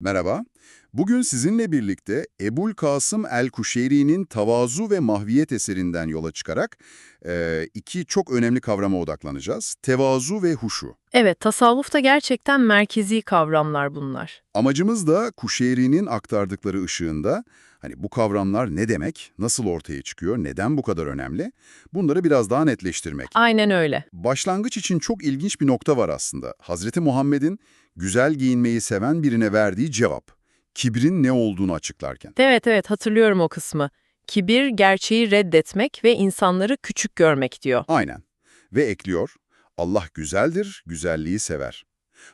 Merhaba. Bugün sizinle birlikte Ebul Kasım el-Kuşeyri'nin Tavazu ve Mahviyet eserinden yola çıkarak e, iki çok önemli kavrama odaklanacağız. Tevazu ve huşu. Evet, tasavvufta gerçekten merkezi kavramlar bunlar. Amacımız da Kuşeyri'nin aktardıkları ışığında hani bu kavramlar ne demek, nasıl ortaya çıkıyor, neden bu kadar önemli bunları biraz daha netleştirmek. Aynen öyle. Başlangıç için çok ilginç bir nokta var aslında. Hazreti Muhammed'in güzel giyinmeyi seven birine verdiği cevap. Kibrin ne olduğunu açıklarken. Evet evet hatırlıyorum o kısmı. Kibir gerçeği reddetmek ve insanları küçük görmek diyor. Aynen. Ve ekliyor, Allah güzeldir, güzelliği sever.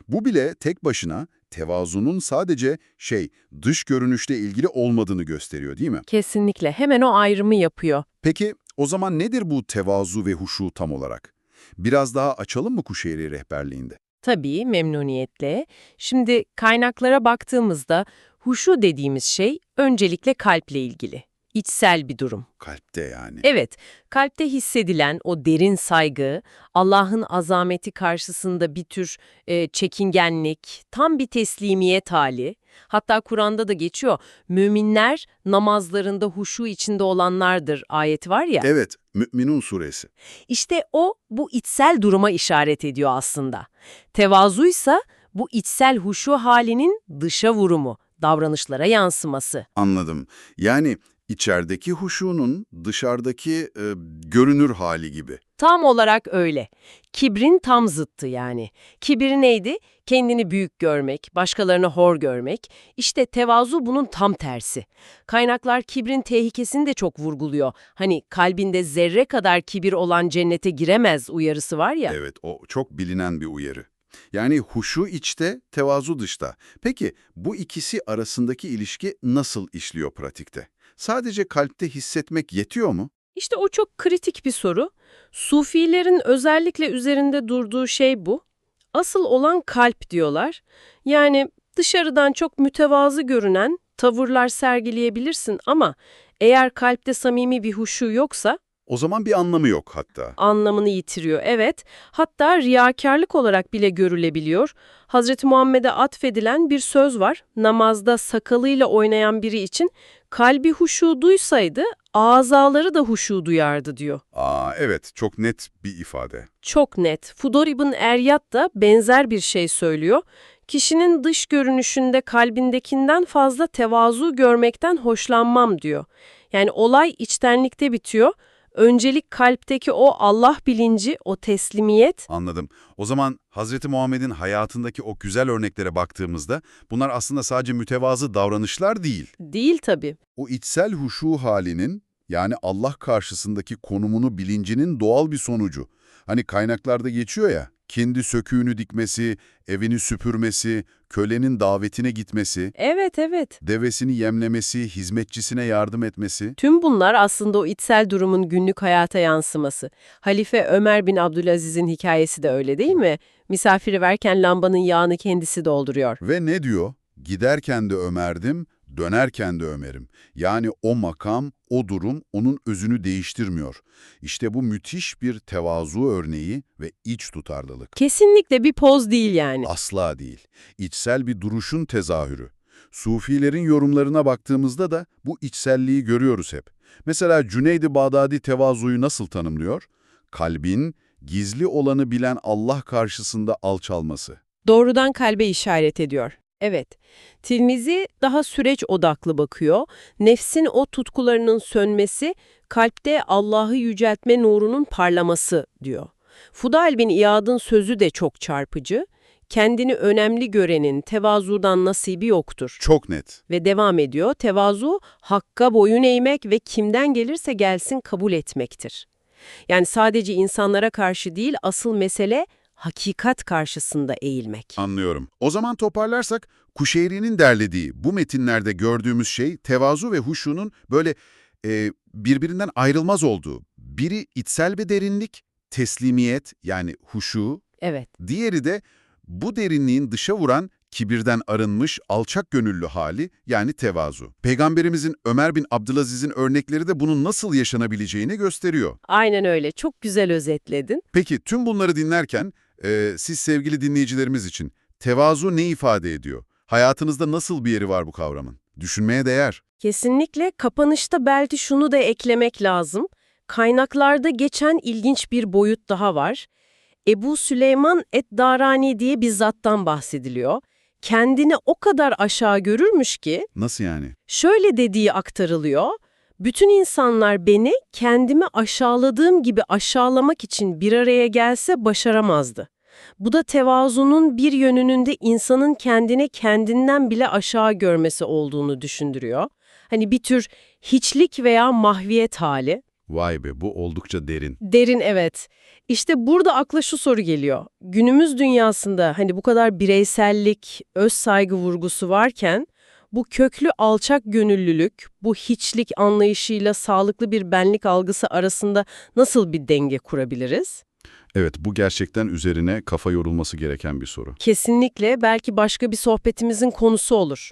Bu bile tek başına tevazunun sadece şey, dış görünüşle ilgili olmadığını gösteriyor değil mi? Kesinlikle hemen o ayrımı yapıyor. Peki o zaman nedir bu tevazu ve huşu tam olarak? Biraz daha açalım mı Kuşeyri rehberliğinde? Tabii memnuniyetle. Şimdi kaynaklara baktığımızda huşu dediğimiz şey öncelikle kalple ilgili. İçsel bir durum. Kalpte yani. Evet, kalpte hissedilen o derin saygı, Allah'ın azameti karşısında bir tür e, çekingenlik, tam bir teslimiyet hali. Hatta Kur'an'da da geçiyor, müminler namazlarında huşu içinde olanlardır ayeti var ya. Evet, Mü'minun suresi. İşte o bu içsel duruma işaret ediyor aslında. Tevazuysa bu içsel huşu halinin dışa vurumu, davranışlara yansıması. Anladım. Yani içerideki huşunun dışarıdaki e, görünür hali gibi. Tam olarak öyle. Kibrin tam zıttı yani. Kibir neydi? Kendini büyük görmek, başkalarını hor görmek. İşte tevazu bunun tam tersi. Kaynaklar kibrin tehlikesini de çok vurguluyor. Hani kalbinde zerre kadar kibir olan cennete giremez uyarısı var ya. Evet, o çok bilinen bir uyarı. Yani huşu içte, tevazu dışta. Peki bu ikisi arasındaki ilişki nasıl işliyor pratikte? Sadece kalpte hissetmek yetiyor mu? İşte o çok kritik bir soru. Sufilerin özellikle üzerinde durduğu şey bu. Asıl olan kalp diyorlar. Yani dışarıdan çok mütevazı görünen tavırlar sergileyebilirsin ama eğer kalpte samimi bir huşu yoksa O zaman bir anlamı yok hatta. anlamını yitiriyor. Evet, hatta riyakarlık olarak bile görülebiliyor. Hazreti Muhammed'e atfedilen bir söz var. Namazda sakalıyla oynayan biri için kalbi huşu duysaydı azaları da huşu duyardı diyor. Aa evet, çok net bir ifade. Çok net. Fudor ibn Eryat da benzer bir şey söylüyor. Kişinin dış görünüşünde kalbindekinden fazla tevazu görmekten hoşlanmam diyor. Yani olay içtenlikte bitiyor. Öncelik kalpteki o Allah bilinci, o teslimiyet. Anladım. O zaman Hazreti Muhammed'in hayatındaki o güzel örneklere baktığımızda bunlar aslında sadece mütevazı davranışlar değil. Değil tabii. O içsel huşu halinin yani Allah karşısındaki konumunu bilincinin doğal bir sonucu. Hani kaynaklarda geçiyor ya, kendi söküğünü dikmesi, evini süpürmesi, kölenin davetine gitmesi, Evet evet. devesini yemlemesi, hizmetçisine yardım etmesi. Tüm bunlar aslında o içsel durumun günlük hayata yansıması. Halife Ömer bin Abdülaziz'in hikayesi de öyle değil mi? Misafiri verken lambanın yağını kendisi dolduruyor. Ve ne diyor? Giderken de Ömer'dim, dönerken de Ömer'im. Yani o makam, o durum onun özünü değiştirmiyor. İşte bu müthiş bir tevazu örneği ve iç tutarlılık. Kesinlikle bir poz değil yani. Asla değil. İçsel bir duruşun tezahürü. Sufilerin yorumlarına baktığımızda da bu içselliği görüyoruz hep. Mesela Cüneyd-i Bağdadi tevazuyu nasıl tanımlıyor? Kalbin, gizli olanı bilen Allah karşısında alçalması. Doğrudan kalbe işaret ediyor. Evet, Tirmizi daha süreç odaklı bakıyor. Nefsin o tutkularının sönmesi, kalpte Allah'ı yüceltme nurunun parlaması diyor. Fudal bin İyad'ın sözü de çok çarpıcı. Kendini önemli görenin tevazudan nasibi yoktur. Çok net. Ve devam ediyor, tevazu hakka boyun eğmek ve kimden gelirse gelsin kabul etmektir. Yani sadece insanlara karşı değil, asıl mesele hakikat karşısında eğilmek. Anlıyorum. O zaman toparlarsak, Kuşeyri'nin derlediği bu metinlerde gördüğümüz şey tevazu ve huşunun böyle e, birbirinden ayrılmaz olduğu. Biri içsel bir derinlik, teslimiyet yani huşu, Evet. diğeri de bu derinliğin dışa vuran kibirden arınmış alçak gönüllü hali yani tevazu. Peygamberimizin Ömer bin Abdülaziz'in örnekleri de bunun nasıl yaşanabileceğini gösteriyor. Aynen öyle. Çok güzel özetledin. Peki tüm bunları dinlerken e, siz sevgili dinleyicilerimiz için tevazu ne ifade ediyor? Hayatınızda nasıl bir yeri var bu kavramın? Düşünmeye değer. Kesinlikle kapanışta belki şunu da eklemek lazım. Kaynaklarda geçen ilginç bir boyut daha var. Ebu Süleyman et-Darani diye bir zattan bahsediliyor. Kendini o kadar aşağı görürmüş ki Nasıl yani? şöyle dediği aktarılıyor. Bütün insanlar beni kendimi aşağıladığım gibi aşağılamak için bir araya gelse başaramazdı. Bu da tevazunun bir yönünün de insanın kendini kendinden bile aşağı görmesi olduğunu düşündürüyor. Hani bir tür hiçlik veya mahviyet hali. Vay be bu oldukça derin. Derin evet. İşte burada akla şu soru geliyor. Günümüz dünyasında hani bu kadar bireysellik, öz saygı vurgusu varken bu köklü alçak gönüllülük, bu hiçlik anlayışıyla sağlıklı bir benlik algısı arasında nasıl bir denge kurabiliriz? Evet bu gerçekten üzerine kafa yorulması gereken bir soru. Kesinlikle belki başka bir sohbetimizin konusu olur.